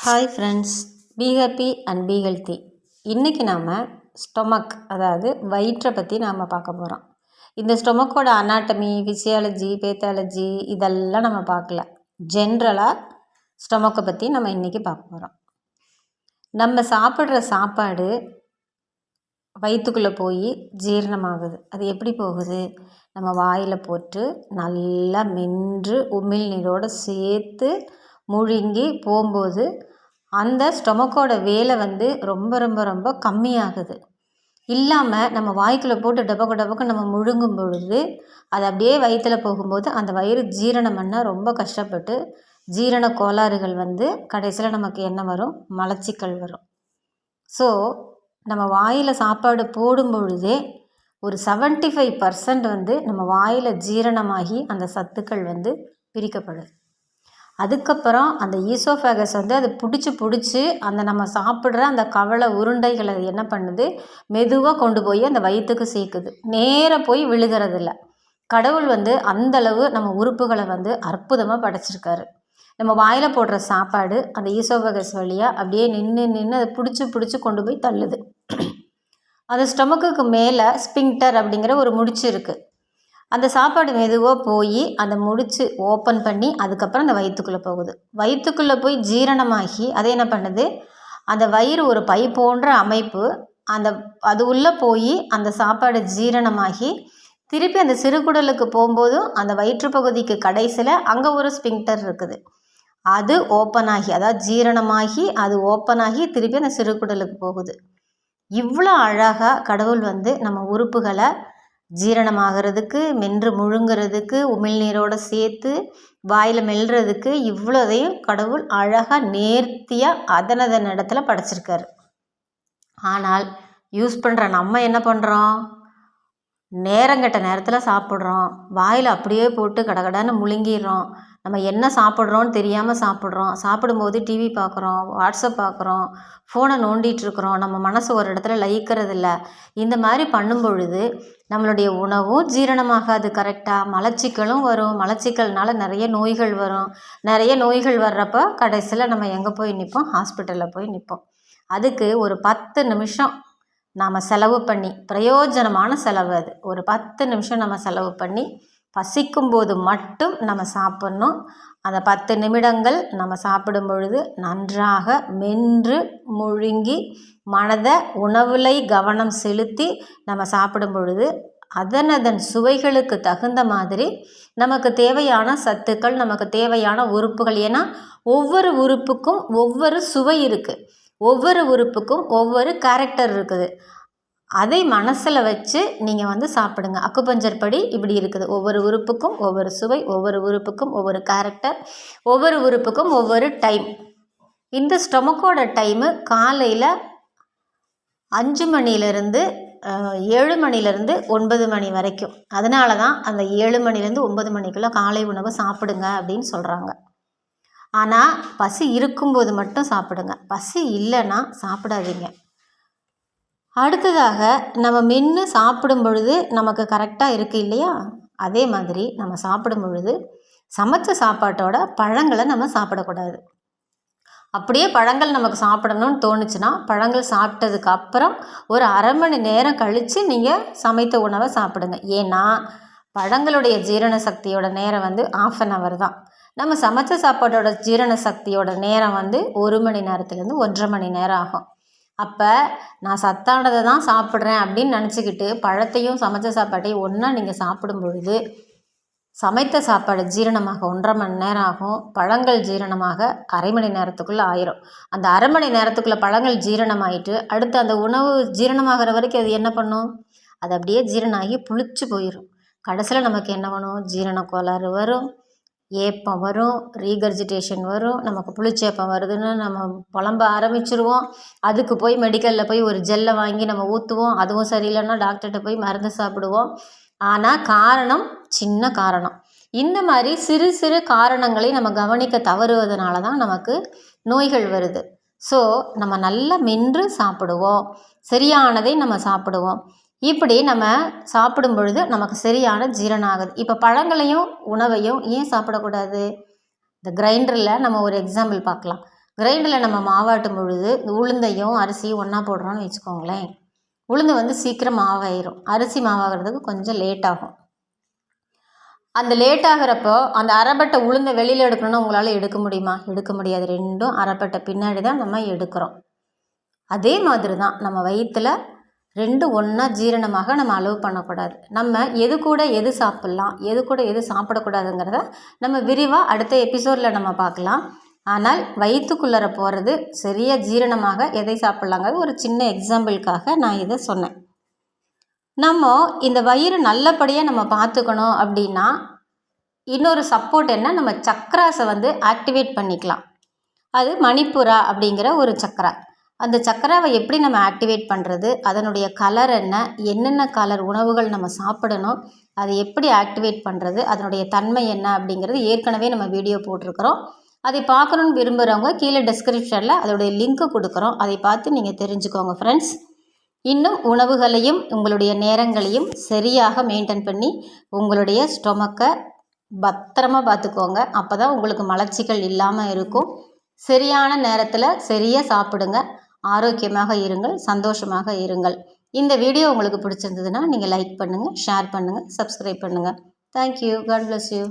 Hi friends be happy and be healthy இன்றைக்கி நாம் stomach அதாவது வயிற்றை பற்றி நாம் பார்க்க போகிறோம் இந்த ஸ்டொமக்கோட அனாட்டமி ஃபிசியாலஜி பேத்தாலஜி இதெல்லாம் நம்ம பார்க்கல. ஜென்ரலாக ஸ்டொமக்கை பற்றி நம்ம இன்றைக்கி பார்க்க போகிறோம் நம்ம சாப்பிட்ற சாப்பாடு வயிற்றுக்குள்ளே போய் ஜீரணமாகுது. அது எப்படி போகுது? நம்ம வாயில் போட்டு நல்லா மென்று உமிழ்நீரோடு சேர்த்து முழுங்கி போகும்போது அந்த ஸ்டொமக்கோட வேலை வந்து ரொம்ப ரொம்ப ரொம்ப கம்மியாகுது. இல்லாமல் நம்ம வாய்க்குள்ளே போட்டு டபக்கு டபக்கு நம்ம முழுங்கும் பொழுது அது அப்படியே வயிற்றில் போகும்போது அந்த வயிறு ஜீரணம் பண்ண ரொம்ப கஷ்டப்பட்டு ஜீரண கோளாறுகள் வந்து கடைசியில் நமக்கு என்ன வரும்? மலச்சிக்கல் வரும். ஸோ நம்ம வாயில் சாப்பாடு போடும் பொழுதே ஒரு செவன்ட்டி ஃபைவ் பர்சன்ட் வந்து நம்ம வாயில் ஜீரணமாகி அந்த சத்துக்கள் வந்து பிரிக்கப்படுது. அதுக்கப்புறம் அந்த ஈசோஃபேகஸ் வந்து அதை பிடிச்சி பிடிச்சி அந்த நம்ம சாப்பிட்ற அந்த கவலை உருண்டைகளை என்ன பண்ணுது? மெதுவாக கொண்டு போய் அந்த வயிற்றுக்கு சேர்க்குது. நேராக போய் விழுகிறதில்ல. கடவுள் வந்து அந்தளவு நம்ம உறுப்புகளை வந்து அற்புதமாக படைச்சிருக்காரு. நம்ம வாயில் போடுற சாப்பாடு அந்த ஈசோஃபேகஸ் வழியாக அப்படியே நின்று நின்று அதை பிடிச்சி பிடிச்சி கொண்டு போய் தள்ளுது. அந்த ஸ்டொமக்குக்கு மேலே ஸ்பிங்டர் அப்படிங்கிற ஒரு முடிச்சு இருக்குது அந்த சாப்பாடு மெதுவாக போய் அந்த முடிச்சு ஓப்பன் பண்ணி அதுக்கப்புறம் அந்த வயிற்றுக்குள்ளே போகுது. வயிற்றுக்குள்ளே போய் ஜீரணமாகி அதை என்ன பண்ணுது? அந்த வயிறு ஒரு பை போன்ற அமைப்பு அந்த அது உள்ளே போய் அந்த சாப்பாடு ஜீரணமாகி திருப்பி அந்த சிறுகுடலுக்கு போகும்போதும் அந்த வயிற்றுப்பகுதிக்கு கடைசியில் அங்கே ஒரு ஸ்பிங்டர் இருக்குது. அது ஓப்பன் ஆகி அதாவது ஜீரணமாகி அது ஓப்பன் ஆகி திருப்பி அந்த சிறுகுடலுக்கு போகுது. இவ்வளோ அழகாக கடவுள் வந்து நம்ம உறுப்புகளை ஜீரணமாகிறதுக்கு மென்று முழுங்கிறதுக்கு உமிழ்நீரோடு சேர்த்து வாயில் மெல்றதுக்கு இவ்வளோதையும் கடவுள் அழகாக நேர்த்தியாக அதனதன் இடத்துல படைச்சிருக்காரு. ஆனால் யூஸ் பண்ணுற நம்ம என்ன பண்ணுறோம் நேரங்கெட்ட நேரத்தில் சாப்பிட்றோம். வாயில் அப்படியே போட்டு கடகடன்னு முழுங்கிடுறோம். நம்ம என்ன சாப்பிட்றோன்னு தெரியாமல் சாப்பிட்றோம். சாப்பிடும்போது டிவி பார்க்குறோம் வாட்ஸ்அப் பார்க்குறோம் ஃபோனை நோண்டிகிட்ருக்குறோம் நம்ம மனசு ஒரு இடத்துல லயிக்கிறதில்ல இந்த மாதிரி பண்ணும் பொழுது நம்மளுடைய உணவும் ஜீரணமாகாது கரெக்டாக மலச்சிக்கலும் வரும். மலச்சிக்கல்னால நிறைய நோய்கள் வரும். நிறைய நோய்கள் வர்றப்போ கடைசியில் நம்ம எங்கே போய் நிற்போம் ஹாஸ்பிட்டலில் போய் நிற்போம் அதுக்கு ஒரு பத்து நிமிஷம் நாம் செலவு பண்ணி பிரயோஜனமான செலவு அது. ஒரு பத்து நிமிஷம் நம்ம செலவு பண்ணி பசிக்கும் போது மட்டும் நம்ம சாப்பிட்ணும். அந்த பத்து நிமிடங்கள் நம்ம சாப்பிடும் பொழுது நன்றாக மென்று முழுங்கி மனதை உணவுலை கவனம் செலுத்தி நம்ம சாப்பிடும் பொழுது அதன் அதன் சுவைகளுக்கு தகுந்த மாதிரி நமக்கு தேவையான சத்துக்கள் நமக்கு தேவையான உறுப்புகள். ஏன்னா ஒவ்வொரு உறுப்புக்கும் ஒவ்வொரு சுவை இருக்குது ஒவ்வொரு உறுப்புக்கும் ஒவ்வொரு கேரக்டர் இருக்குது. அதை மனசில் வச்சு நீங்கள் வந்து சாப்பிடுங்க. அக்குபஞ்சர் படி இப்படி இருக்குது. ஒவ்வொரு உறுப்புக்கும் ஒவ்வொரு சுவை ஒவ்வொரு உறுப்புக்கும் ஒவ்வொரு கேரக்டர் ஒவ்வொரு உறுப்புக்கும் ஒவ்வொரு டைம் இந்த ஸ்டொமக்கோட டைமு காலையில் அஞ்சு மணிலேருந்து ஏழு மணிலேருந்து ஒன்பது மணி வரைக்கும். அதனால தான் அந்த ஏழு மணிலேருந்து ஒன்பது மணிக்குள்ளே காலை உணவு சாப்பிடுங்க அப்படின்னு சொல்கிறாங்க ஆனால் பசி இருக்கும்போது மட்டும் சாப்பிடுங்க. பசி இல்லைன்னா சாப்பிடாதீங்க. அடுத்ததாக நம்ம மென்று சாப்பிடும் பொழுது நமக்கு கரெக்டாக இருக்குது இல்லையா? அதே மாதிரி நம்ம சாப்பிடும் பொழுது சமைச்ச சாப்பாட்டோட பழங்களை நம்ம சாப்பிடக்கூடாது. அப்படியே பழங்கள் நமக்கு சாப்பிடணும்னு தோணுச்சுன்னா பழங்கள் சாப்பிட்டதுக்கு அப்புறம் ஒரு அரை மணி நேரம் கழித்து நீங்கள் சமைத்த உணவை சாப்பிடுங்க. ஏன்னா பழங்களுடைய ஜீரண சக்தியோட நேரம் வந்து ஆஃப் அன் ஹவர் தான். நம்ம சமைச்ச சாப்பாட்டோட ஜீரண சக்தியோட நேரம் வந்து ஒரு மணி நேரத்துலேருந்து ஒன்றரை மணி நேரம் ஆகும். அப்போ நான் சத்தானதை தான் சாப்பிட்றேன் அப்படின்னு நினச்சிக்கிட்டு பழத்தையும் சமைச்ச சாப்பாட்டையும் ஒன்றா நீங்கள் சாப்பிடும் பொழுது சமைத்த சாப்பாடு ஜீரணமாக ஒன்றரை மணி நேரம் ஆகும். பழங்கள் ஜீரணமாக அரை மணி நேரத்துக்குள்ளே ஆயிரும். அந்த அரை மணி நேரத்துக்குள்ளே பழங்கள் ஜீரணமாயிட்டு அடுத்து அந்த உணவு ஜீரணமாகிற வரைக்கும் அது என்ன பண்ணும்? அது அப்படியே ஜீரணமாகி புளிச்சு போயிடும் கடைசியில் நமக்கு என்ன பண்ணும் ஜீரண கோளாறு வரும். ஏப்பம் வரும் ரீகர்ஜிடேஷன் வரும் நமக்கு புளிச்சேப்பம் வருதுன்னு நம்ம புலம்ப ஆரம்பிச்சிருவோம். அதுக்கு போய் மெடிக்கலில் போய் ஒரு ஜெல்லை வாங்கி நம்ம ஊற்றுவோம் அதுவும் சரியில்லைன்னா டாக்டர்கிட்ட போய் மருந்து சாப்பிடுவோம். ஆனால் காரணம் சின்ன காரணம். இந்த மாதிரி சிறு சிறு காரணங்களை நம்ம கவனிக்க தவறுவதனால தான் நமக்கு நோய்கள் வருது. ஸோ நம்ம நல்லா மென்று சாப்பிடுவோம். சரியானதை நம்ம சாப்பிடுவோம். இப்படி நம்ம சாப்பிடும் பொழுது நமக்கு சரியான ஜீரணம் ஆகுது இப்போ பழங்களையும் உணவையும் ஏன் சாப்பிடக்கூடாது? இந்த கிரைண்டரில் நம்ம ஒரு எக்ஸாம்பிள் பார்க்கலாம். கிரைண்டரில் நம்ம மாவாட்டும் பொழுது உளுந்தையும் அரிசியும் ஒன்றா போடுறோன்னு வச்சுக்கோங்களேன். உளுந்து வந்து சீக்கிரம் மாவாயிரும். அரிசி மாவாகிறதுக்கு கொஞ்சம் லேட் ஆகும். அந்த லேட் ஆகிறப்போ அந்த அரைப்பட்டை உளுந்தை வெளியில் எடுக்கணும்னா உங்களால் எடுக்க முடியுமா? எடுக்க முடியாது. ரெண்டும் அரைப்பட்டை பின்னாடி தான் நம்ம எடுக்கிறோம். அதே மாதிரி தான் நம்ம வயிற்றில் ரெண்டு ஒன்றா ஜீரணமாக நம்ம அளவு பண்ணக்கூடாது. நம்ம எது கூட எது சாப்பிட்லாம் எது கூட எது சாப்பிடக்கூடாதுங்கிறத நம்ம விரிவாக அடுத்த எபிசோடில் நம்ம பார்க்கலாம். ஆனால் வயிற்றுக்குள்ளர போகிறது சரியாக ஜீரணமாக எதை சாப்பிட்லாங்கிறது ஒரு சின்ன எக்ஸாம்பிளுக்காக நான் இதை சொன்னேன். நம்ம இந்த வயிறு நல்லபடியாக நம்ம பார்த்துக்கணும் அப்படின்னா இன்னொரு சப்போர்ட் என்ன? நம்ம சக்கராஸை வந்து ஆக்டிவேட் பண்ணிக்கலாம். அது மணிப்புரா அப்படிங்கிற ஒரு சக்கரா அந்த சக்கராவை எப்படி நம்ம ஆக்டிவேட் பண்ணுறது அதனுடைய கலர் என்ன என்னென்ன கலர் உணவுகள் நம்ம சாப்பிடணும் அதை எப்படி ஆக்டிவேட் பண்ணுறது அதனுடைய தன்மை என்ன அப்படிங்கிறது ஏற்கனவே நம்ம வீடியோ போட்டிருக்கிறோம். அதை பார்க்கணுன்னு விரும்புகிறவங்க கீழே டிஸ்கிரிப்ஷனில் அதோடைய லிங்க்கு கொடுக்குறோம். அதை பார்த்து நீங்கள் தெரிஞ்சுக்கோங்க ஃப்ரெண்ட்ஸ் இன்னும் உணவுகளையும் உங்களுடைய நேரங்களையும் சரியாக மெயின்டைன் பண்ணி உங்களுடைய ஸ்டொமக்கை பத்திரமா பார்த்துக்கோங்க. அப்போ தான் உங்களுக்கு மலர்ச்சிகள் இல்லாமல் இருக்கும். சரியான நேரத்தில் சரியாக சாப்பிடுங்க. ஆரோக்கியமாக இருங்கள் சந்தோஷமாக இருங்கள். இந்த வீடியோ உங்களுக்கு பிடிச்சிருந்ததுன்னா நீங்கள் லைக் பண்ணுங்கள் ஷேர் பண்ணுங்கள் சப்ஸ்கிரைப் பண்ணுங்கள் தேங்க்யூ காட் பிளஸ் யூ